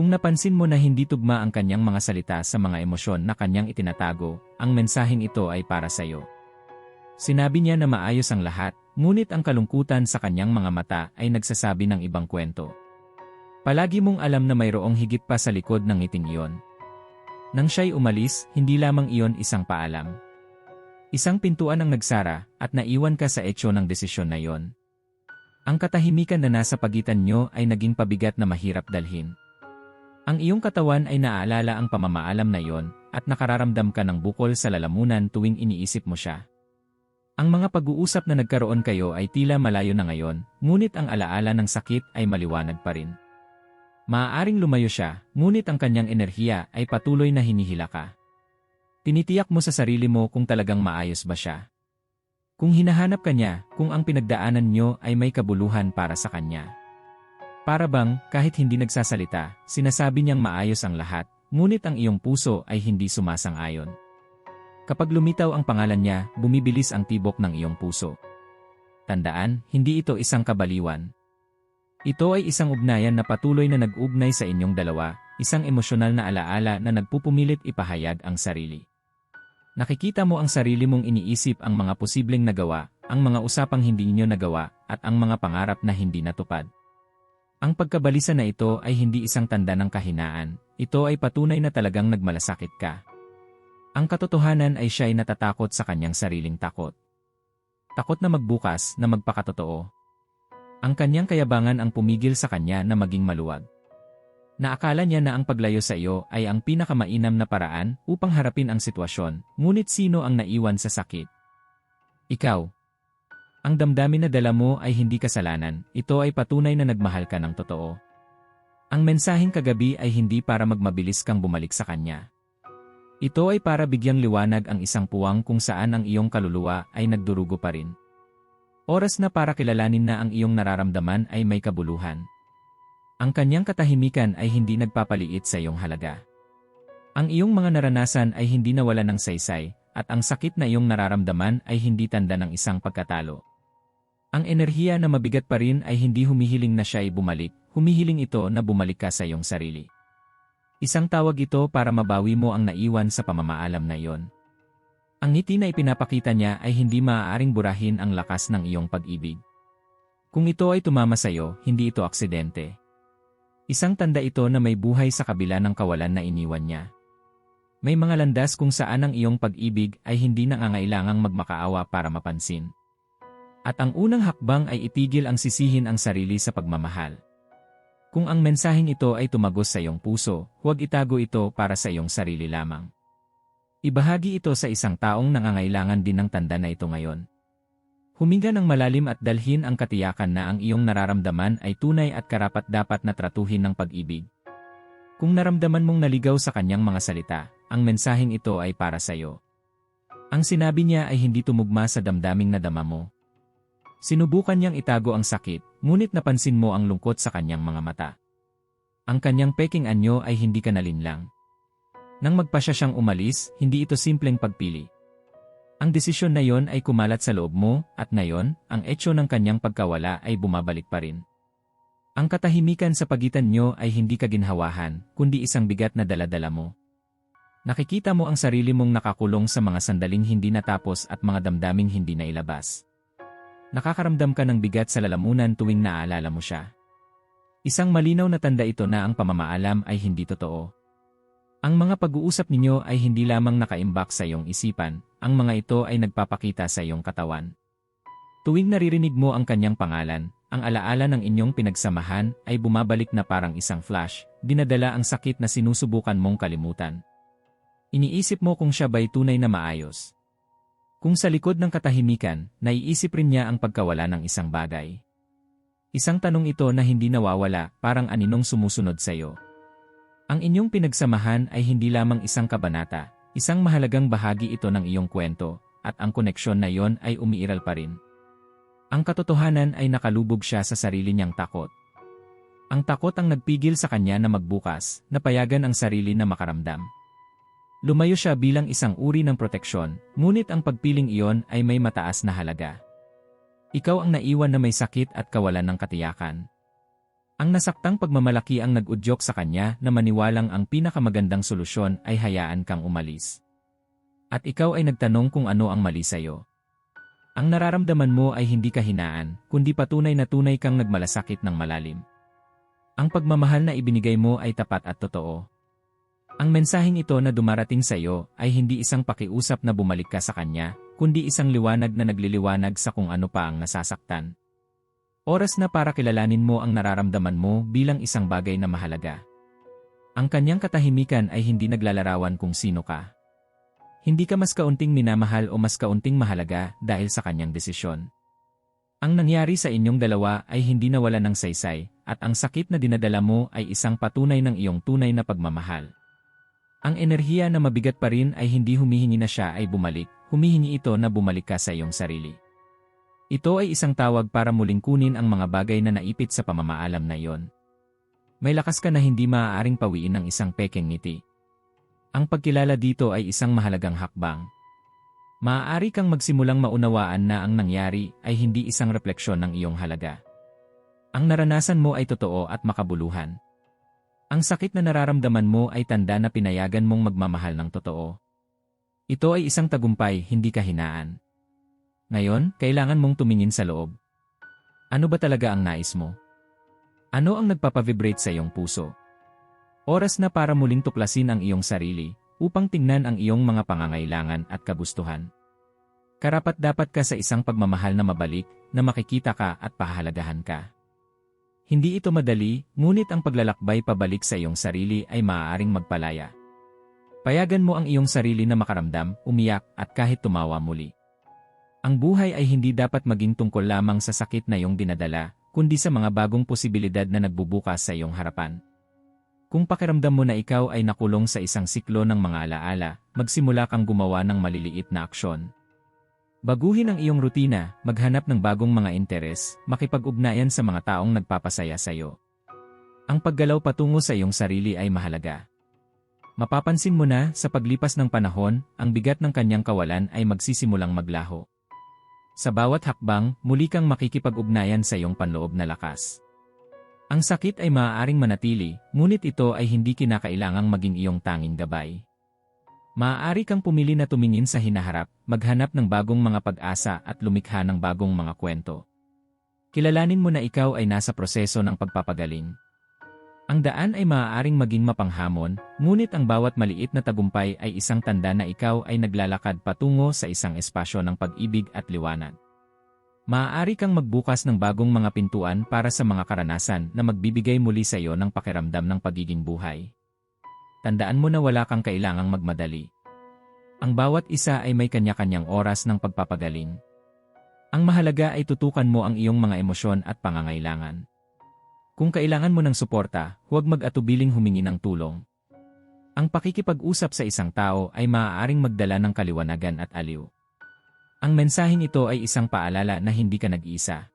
Kung napansin mo na hindi tugma ang kanyang mga salita sa mga emosyon na kanyang itinatago, ang mensaheng ito ay para sa iyo. Sinabi niya na maayos ang lahat, ngunit ang kalungkutan sa kanyang mga mata ay nagsasabi ng ibang kwento. Palagi mong alam na mayroong higit pa sa likod ng ngiting iyon. Nang siya'y umalis, hindi lamang iyon isang paalam. Isang pintuan ang nagsara at naiwan ka sa etyo ng desisyon na iyon. Ang katahimikan na nasa pagitan nyo ay naging pabigat na mahirap dalhin. Ang iyong katawan ay naaalala ang pamamaalam na iyon at nakararamdam ka ng bukol sa lalamunan tuwing iniisip mo siya. Ang mga pag-uusap na nagkaroon kayo ay tila malayo na ngayon, ngunit ang alaala ng sakit ay maliwanag pa rin. Maaaring lumayo siya, ngunit ang kanyang enerhiya ay patuloy na hinihila ka. Tinitiyak mo sa sarili mo kung talagang maayos ba siya. Kung hinahanap ka niya, kung ang pinagdaanan nyo ay may kabuluhan para sa kanya. Para bang, kahit hindi nagsasalita, sinasabi niyang maayos ang lahat, ngunit ang iyong puso ay hindi sumasang-ayon. Kapag lumitaw ang pangalan niya, bumibilis ang tibok ng iyong puso. Tandaan, hindi ito isang kabaliwan. Ito ay isang ugnayan na patuloy na nag-ugnay sa inyong dalawa, isang emosyonal na alaala na nagpupumilit ipahayag ang sarili. Nakikita mo ang sarili mong iniisip ang mga posibleng nagawa, ang mga usapang hindi ninyo nagawa, at ang mga pangarap na hindi natupad. Ang pagkabalisa na ito ay hindi isang tanda ng kahinaan, ito ay patunay na talagang nagmalasakit ka. Ang katotohanan ay siya ay natatakot sa kanyang sariling takot. Takot na magbukas na magpakatotoo. Ang kanyang kayabangan ang pumigil sa kanya na maging maluwag. Naakala niya na ang paglayo sa iyo ay ang pinakamainam na paraan upang harapin ang sitwasyon, ngunit sino ang naiwan sa sakit? Ikaw, ang damdamin na dala mo ay hindi kasalanan, ito ay patunay na nagmahal ka ng totoo. Ang mensaheng kagabi ay hindi para magmabilis kang bumalik sa kanya. Ito ay para bigyang liwanag ang isang puwang kung saan ang iyong kaluluwa ay nagdurugo pa rin. Oras na para kilalanin na ang iyong nararamdaman ay may kabuluhan. Ang kanyang katahimikan ay hindi nagpapaliit sa iyong halaga. Ang iyong mga naranasan ay hindi nawala ng saysay, at ang sakit na iyong nararamdaman ay hindi tanda ng isang pagkatalo. Ang enerhiya na mabigat pa rin ay hindi humihiling na siya ay bumalik, humihiling ito na bumalik ka sa iyong sarili. Isang tawag ito para mabawi mo ang naiwan sa pamamaalam na iyon. Ang ngiti na ipinapakita niya ay hindi maaaring burahin ang lakas ng iyong pag-ibig. Kung ito ay tumama sa iyo, hindi ito aksidente. Isang tanda ito na may buhay sa kabila ng kawalan na iniwan niya. May mga landas kung saan ang iyong pag-ibig ay hindi nangangailangang magmakaawa para mapansin. At ang unang hakbang ay itigil ang sisihin ang sarili sa pagmamahal. Kung ang mensaheng ito ay tumagos sa iyong puso, huwag itago ito para sa iyong sarili lamang. Ibahagi ito sa isang taong nangangailangan din ng tanda na ito ngayon. Huminga ng malalim at dalhin ang katiyakan na ang iyong nararamdaman ay tunay at karapat dapat na tratuhin ng pag-ibig. Kung naramdaman mong naligaw sa kanyang mga salita, ang mensaheng ito ay para sa iyo. Ang sinabi niya ay hindi tumugma sa damdaming nadama mo, Sinubukan niyang itago ang sakit, ngunit napansin mo ang lungkot sa kanyang mga mata. Ang kanyang peking anyo ay hindi ka nalinlang. Nang magpasya siyang umalis, hindi ito simpleng pagpili. Ang desisyon na yon ay kumalat sa loob mo, at ngayon, ang etsyo ng kanyang pagkawala ay bumabalik pa rin. Ang katahimikan sa pagitan nyo ay hindi kaginhawahan, kundi isang bigat na daladala mo. Nakikita mo ang sarili mong nakakulong sa mga sandaling hindi natapos at mga damdaming hindi nailabas. Nakakaramdam ka ng bigat sa lalamunan tuwing naaalala mo siya. Isang malinaw na tanda ito na ang pamamaalam ay hindi totoo. Ang mga pag-uusap ninyo ay hindi lamang nakaimbak sa iyong isipan, ang mga ito ay nagpapakita sa iyong katawan. Tuwing naririnig mo ang kanyang pangalan, ang alaala ng inyong pinagsamahan ay bumabalik na parang isang flash, dinadala ang sakit na sinusubukan mong kalimutan. Iniisip mo kung siya ba'y tunay na maayos. Kung sa likod ng katahimikan, naiisip rin niya ang pagkawala ng isang bagay. Isang tanong ito na hindi nawawala, parang aninong sumusunod sa iyo. Ang inyong pinagsamahan ay hindi lamang isang kabanata, isang mahalagang bahagi ito ng iyong kwento, at ang koneksyon na iyon ay umiiral pa rin. Ang katotohanan ay nakalubog siya sa sarili niyang takot. Ang takot ang nagpigil sa kanya na magbukas, napayagan ang sarili na makaramdam. Lumayo siya bilang isang uri ng proteksyon, ngunit ang pagpiling iyon ay may mataas na halaga. Ikaw ang naiwan na may sakit at kawalan ng katiyakan. Ang nasaktang pagmamalaki ang nag-udyok sa kanya na maniwalang ang pinakamagandang solusyon ay hayaan kang umalis. At ikaw ay nagtanong kung ano ang mali sa'yo. Ang nararamdaman mo ay hindi kahinaan, kundi patunay na tunay kang nagmalasakit ng malalim. Ang pagmamahal na ibinigay mo ay tapat at totoo. Ang mensaheng ito na dumarating sa iyo ay hindi isang pakiusap na bumalik ka sa kanya, kundi isang liwanag na nagliliwanag sa kung ano pa ang nasasaktan. Oras na para kilalanin mo ang nararamdaman mo bilang isang bagay na mahalaga. Ang kanyang katahimikan ay hindi naglalarawan kung sino ka. Hindi ka mas kaunting minamahal o mas kaunting mahalaga dahil sa kanyang desisyon. Ang nangyari sa inyong dalawa ay hindi nawala ng saysay, at ang sakit na dinadala mo ay isang patunay ng iyong tunay na pagmamahal. Ang enerhiya na mabigat pa rin ay hindi humihingi na siya ay bumalik, humihingi ito na bumalik ka sa iyong sarili. Ito ay isang tawag para muling kunin ang mga bagay na naipit sa pamamaalam na iyon. May lakas ka na hindi maaaring pawiin ng isang pekeng ngiti. Ang pagkilala dito ay isang mahalagang hakbang. Maaari kang magsimulang maunawaan na ang nangyari ay hindi isang refleksyon ng iyong halaga. Ang naranasan mo ay totoo at makabuluhan. Ang sakit na nararamdaman mo ay tanda na pinayagan mong magmamahal ng totoo. Ito ay isang tagumpay, hindi kahinaan. Ngayon, kailangan mong tumingin sa loob. Ano ba talaga ang nais mo? Ano ang nagpapavibrate sa iyong puso? Oras na para muling tuklasin ang iyong sarili, upang tingnan ang iyong mga pangangailangan at kagustuhan. Karapat dapat ka sa isang pagmamahal na mabalik, na makikita ka at pahalagahan ka. Hindi ito madali, ngunit ang paglalakbay pabalik sa iyong sarili ay maaaring magpalaya. Payagan mo ang iyong sarili na makaramdam, umiyak, at kahit tumawa muli. Ang buhay ay hindi dapat maging tungkol lamang sa sakit na iyong dinadala, kundi sa mga bagong posibilidad na nagbubukas sa iyong harapan. Kung pakiramdam mo na ikaw ay nakulong sa isang siklo ng mga alaala, magsimula kang gumawa ng maliliit na aksyon. Baguhin ang iyong rutina, maghanap ng bagong mga interes, makipag-ugnayan sa mga taong nagpapasaya sa iyo. Ang paggalaw patungo sa iyong sarili ay mahalaga. Mapapansin mo na, sa paglipas ng panahon, ang bigat ng kanyang kawalan ay magsisimulang maglaho. Sa bawat hakbang, muli kang makikipag-ugnayan sa iyong panloob na lakas. Ang sakit ay maaaring manatili, ngunit ito ay hindi kinakailangang maging iyong tanging gabay. Maaari kang pumili na tumingin sa hinaharap, maghanap ng bagong mga pag-asa at lumikha ng bagong mga kwento. Kilalanin mo na ikaw ay nasa proseso ng pagpapagaling. Ang daan ay maaaring maging mapanghamon, ngunit ang bawat maliit na tagumpay ay isang tanda na ikaw ay naglalakad patungo sa isang espasyo ng pag-ibig at liwanag. Maaari kang magbukas ng bagong mga pintuan para sa mga karanasan na magbibigay muli sa iyo ng pakiramdam ng pagiging buhay. Tandaan mo na wala kang kailangang magmadali. Ang bawat isa ay may kanya-kanyang oras ng pagpapagaling. Ang mahalaga ay tutukan mo ang iyong mga emosyon at pangangailangan. Kung kailangan mo ng suporta, huwag mag-atubiling humingi ng tulong. Ang pakikipag-usap sa isang tao ay maaaring magdala ng kaliwanagan at aliw. Ang mensaheng ito ay isang paalala na hindi ka nag-iisa.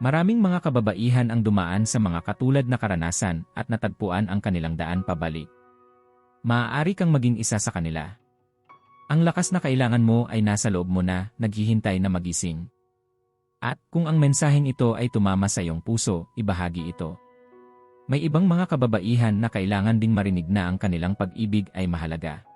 Maraming mga kababaihan ang dumaan sa mga katulad na karanasan at natagpuan ang kanilang daan pabalik. Maaari kang maging isa sa kanila. Ang lakas na kailangan mo ay nasa loob mo na, naghihintay na magising. At kung ang mensaheng ito ay tumama sa iyong puso, ibahagi ito. May ibang mga kababaihan na kailangan ding marinig na ang kanilang pag-ibig ay mahalaga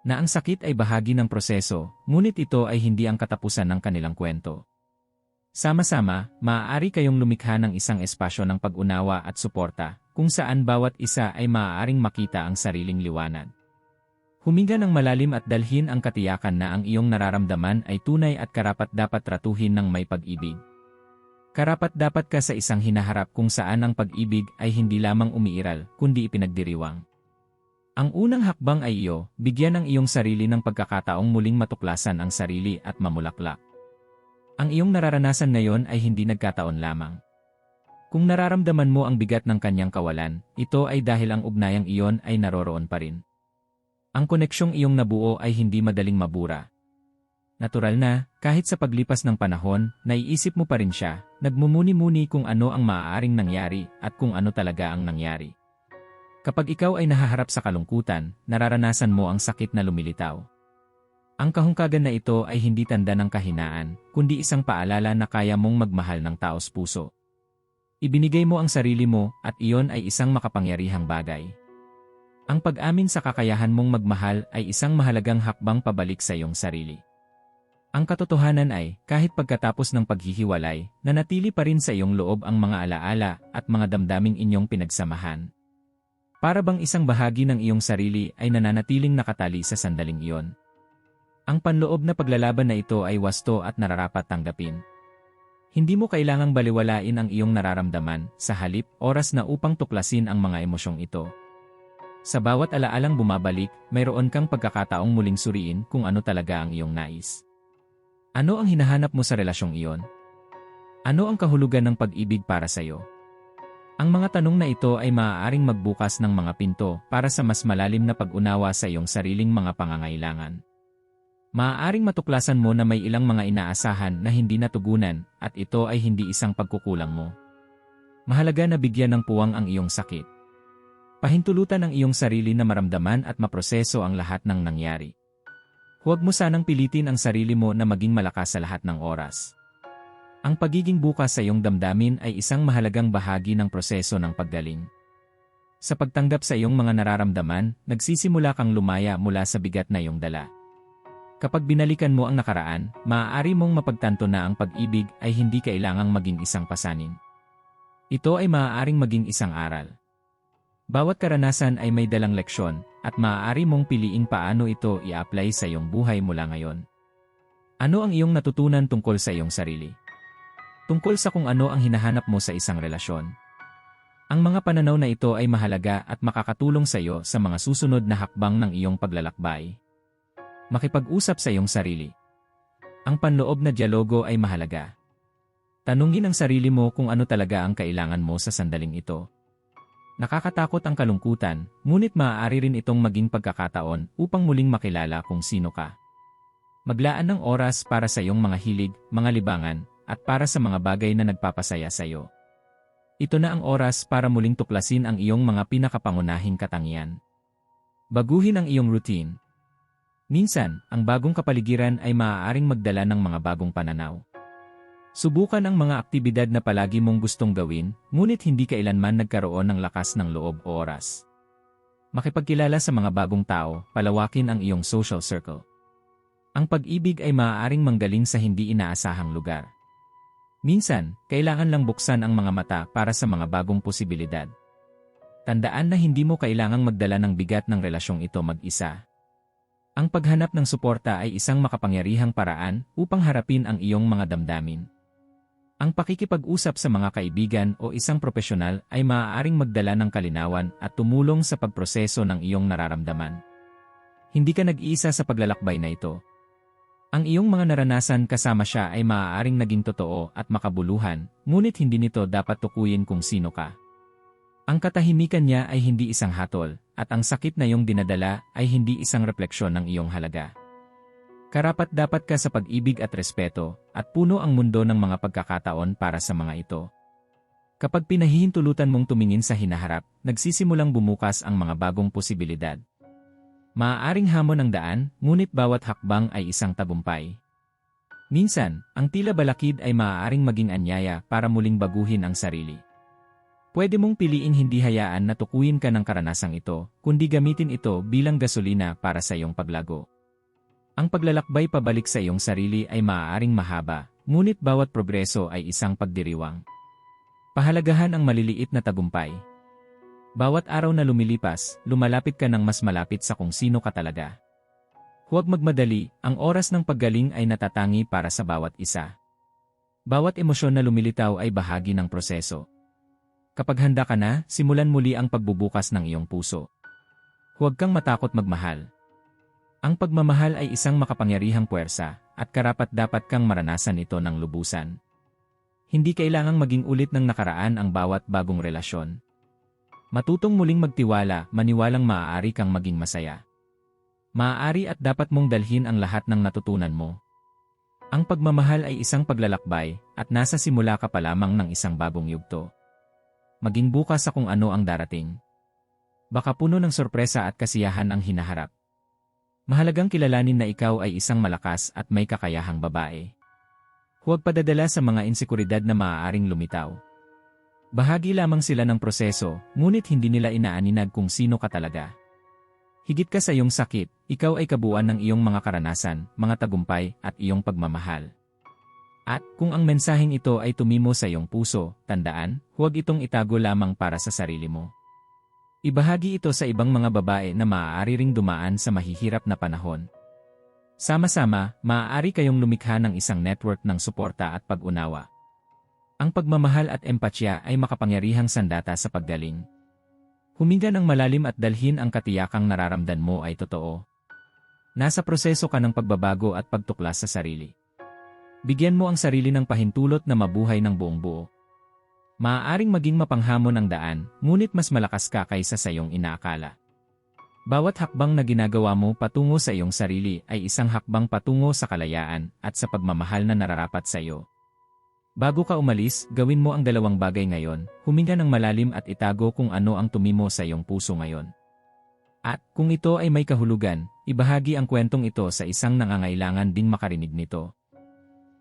na ang sakit ay bahagi ng proseso, ngunit ito ay hindi ang katapusan ng kanilang kwento. Sama-sama, maaari kayong lumikha ng isang espasyo ng pag-unawa at suporta, kung saan bawat isa ay maaaring makita ang sariling liwanag. Huminga ng malalim at dalhin ang katiyakan na ang iyong nararamdaman ay tunay at karapat dapat tratuhin ng may pag-ibig. Karapat dapat ka sa isang hinaharap kung saan ang pag-ibig ay hindi lamang umiiral, kundi ipinagdiriwang. Ang unang hakbang ay iyo, bigyan ang iyong sarili ng pagkakataong muling matuklasan ang sarili at mamulaklak. Ang iyong nararanasan ngayon ay hindi nagkataon lamang. Kung nararamdaman mo ang bigat ng kanyang kawalan, ito ay dahil ang ugnayang iyon ay naroroon pa rin. Ang koneksyong iyong nabuo ay hindi madaling mabura. Natural na, kahit sa paglipas ng panahon, naiisip mo pa rin siya, nagmumuni-muni kung ano ang maaaring nangyari at kung ano talaga ang nangyari. Kapag ikaw ay nahaharap sa kalungkutan, nararanasan mo ang sakit na lumilitaw. Ang kahungkagan na ito ay hindi tanda ng kahinaan, kundi isang paalala na kaya mong magmahal ng taos puso. Ibinigay mo ang sarili mo at iyon ay isang makapangyarihang bagay. Ang pag-amin sa kakayahan mong magmahal ay isang mahalagang hakbang pabalik sa iyong sarili. Ang katotohanan ay, kahit pagkatapos ng paghihiwalay, nanatili pa rin sa iyong loob ang mga alaala at mga damdaming inyong pinagsamahan. Para bang isang bahagi ng iyong sarili ay nananatiling nakatali sa sandaling iyon. Ang panloob na paglalaban na ito ay wasto at nararapat tanggapin. Hindi mo kailangang baliwalain ang iyong nararamdaman, sa halip, oras na upang tuklasin ang mga emosyong ito. Sa bawat alaalang bumabalik, mayroon kang pagkakataong muling suriin kung ano talaga ang iyong nais. Ano ang hinahanap mo sa relasyong iyon? Ano ang kahulugan ng pag-ibig para sa iyo? Ang mga tanong na ito ay maaaring magbukas ng mga pinto para sa mas malalim na pag-unawa sa iyong sariling mga pangangailangan. Maaaring matuklasan mo na may ilang mga inaasahan na hindi natugunan at ito ay hindi isang pagkukulang mo. Mahalaga na bigyan ng puwang ang iyong sakit. Pahintulutan ang iyong sarili na maramdaman at maproseso ang lahat ng nangyari. Huwag mo sanang pilitin ang sarili mo na maging malakas sa lahat ng oras. Ang pagiging bukas sa iyong damdamin ay isang mahalagang bahagi ng proseso ng paggaling. Sa pagtanggap sa iyong mga nararamdaman, nagsisimula kang lumaya mula sa bigat na iyong dala. Kapag binalikan mo ang nakaraan, maaari mong mapagtanto na ang pag-ibig ay hindi kailangang maging isang pasanin. Ito ay maaaring maging isang aral. Bawat karanasan ay may dalang leksyon, at maaari mong piliing paano ito i-apply sa iyong buhay mula ngayon. Ano ang iyong natutunan tungkol sa iyong sarili? Tungkol sa kung ano ang hinahanap mo sa isang relasyon. Ang mga pananaw na ito ay mahalaga at makakatulong sa iyo sa mga susunod na hakbang ng iyong paglalakbay. Makipag-usap sa iyong sarili. Ang panloob na dialogo ay mahalaga. Tanungin ang sarili mo kung ano talaga ang kailangan mo sa sandaling ito. Nakakatakot ang kalungkutan, ngunit maaari rin itong maging pagkakataon upang muling makilala kung sino ka. Maglaan ng oras para sa iyong mga hilig, mga libangan, at para sa mga bagay na nagpapasaya sa iyo. Ito na ang oras para muling tuklasin ang iyong mga pinakapangunahing katangian. Baguhin ang iyong routine, Minsan, ang bagong kapaligiran ay maaaring magdala ng mga bagong pananaw. Subukan ang mga aktibidad na palagi mong gustong gawin, ngunit hindi kailanman nagkaroon ng lakas ng loob o oras. Makipagkilala sa mga bagong tao, palawakin ang iyong social circle. Ang pag-ibig ay maaaring manggaling sa hindi inaasahang lugar. Minsan, kailangan lang buksan ang mga mata para sa mga bagong posibilidad. Tandaan na hindi mo kailangang magdala ng bigat ng relasyong ito mag-isa. Ang paghanap ng suporta ay isang makapangyarihang paraan upang harapin ang iyong mga damdamin. Ang pakikipag-usap sa mga kaibigan o isang profesional ay maaaring magdala ng kalinawan at tumulong sa pagproseso ng iyong nararamdaman. Hindi ka nag-iisa sa paglalakbay na ito. Ang iyong mga naranasan kasama siya ay maaaring naging totoo at makabuluhan, ngunit hindi nito dapat tukuyin kung sino ka. Ang katahimikan niya ay hindi isang hatol, at ang sakit na iyong dinadala ay hindi isang refleksyon ng iyong halaga. Karapat dapat ka sa pag-ibig at respeto, at puno ang mundo ng mga pagkakataon para sa mga ito. Kapag pinahihintulutan mong tumingin sa hinaharap, nagsisimulang bumukas ang mga bagong posibilidad. Maaaring hamon ang daan, ngunit bawat hakbang ay isang tagumpay. Minsan, ang tila balakid ay maaaring maging anyaya para muling baguhin ang sarili. Pwede mong piliing hindi hayaan na tukuyin ka ng karanasang ito, kundi gamitin ito bilang gasolina para sa iyong paglago. Ang paglalakbay pabalik sa iyong sarili ay maaaring mahaba, ngunit bawat progreso ay isang pagdiriwang. Pahalagahan ang maliliit na tagumpay. Bawat araw na lumilipas, lumalapit ka ng mas malapit sa kung sino ka talaga. Huwag magmadali, ang oras ng paggaling ay natatangi para sa bawat isa. Bawat emosyon na lumilitaw ay bahagi ng proseso. Kapag handa ka na, simulan muli ang pagbubukas ng iyong puso. Huwag kang matakot magmahal. Ang pagmamahal ay isang makapangyarihang puwersa, at karapat dapat kang maranasan ito ng lubusan. Hindi kailangang maging ulit ng nakaraan ang bawat bagong relasyon. Matutong muling magtiwala, maniwalang maaari kang maging masaya. Maaari at dapat mong dalhin ang lahat ng natutunan mo. Ang pagmamahal ay isang paglalakbay, at nasa simula ka pa lamang ng isang bagong yugto maging bukas sa kung ano ang darating. Baka puno ng sorpresa at kasiyahan ang hinaharap. Mahalagang kilalanin na ikaw ay isang malakas at may kakayahang babae. Huwag padadala sa mga insekuridad na maaaring lumitaw. Bahagi lamang sila ng proseso, ngunit hindi nila inaaninag kung sino ka talaga. Higit ka sa iyong sakit, ikaw ay kabuuan ng iyong mga karanasan, mga tagumpay, at iyong pagmamahal. At kung ang mensaheng ito ay tumimo sa iyong puso, tandaan, huwag itong itago lamang para sa sarili mo. Ibahagi ito sa ibang mga babae na maaari ring dumaan sa mahihirap na panahon. Sama-sama, maaari kayong lumikha ng isang network ng suporta at pag-unawa. Ang pagmamahal at empatya ay makapangyarihang sandata sa paggaling. Huminga ng malalim at dalhin ang katiyakang nararamdan mo ay totoo. Nasa proseso ka ng pagbabago at pagtuklas sa sarili. Bigyan mo ang sarili ng pahintulot na mabuhay ng buong buo. Maaaring maging mapanghamon ang daan, ngunit mas malakas ka kaysa sa iyong inaakala. Bawat hakbang na ginagawa mo patungo sa iyong sarili ay isang hakbang patungo sa kalayaan at sa pagmamahal na nararapat sa iyo. Bago ka umalis, gawin mo ang dalawang bagay ngayon, huminga ng malalim at itago kung ano ang tumimo sa iyong puso ngayon. At kung ito ay may kahulugan, ibahagi ang kwentong ito sa isang nangangailangan ding makarinig nito.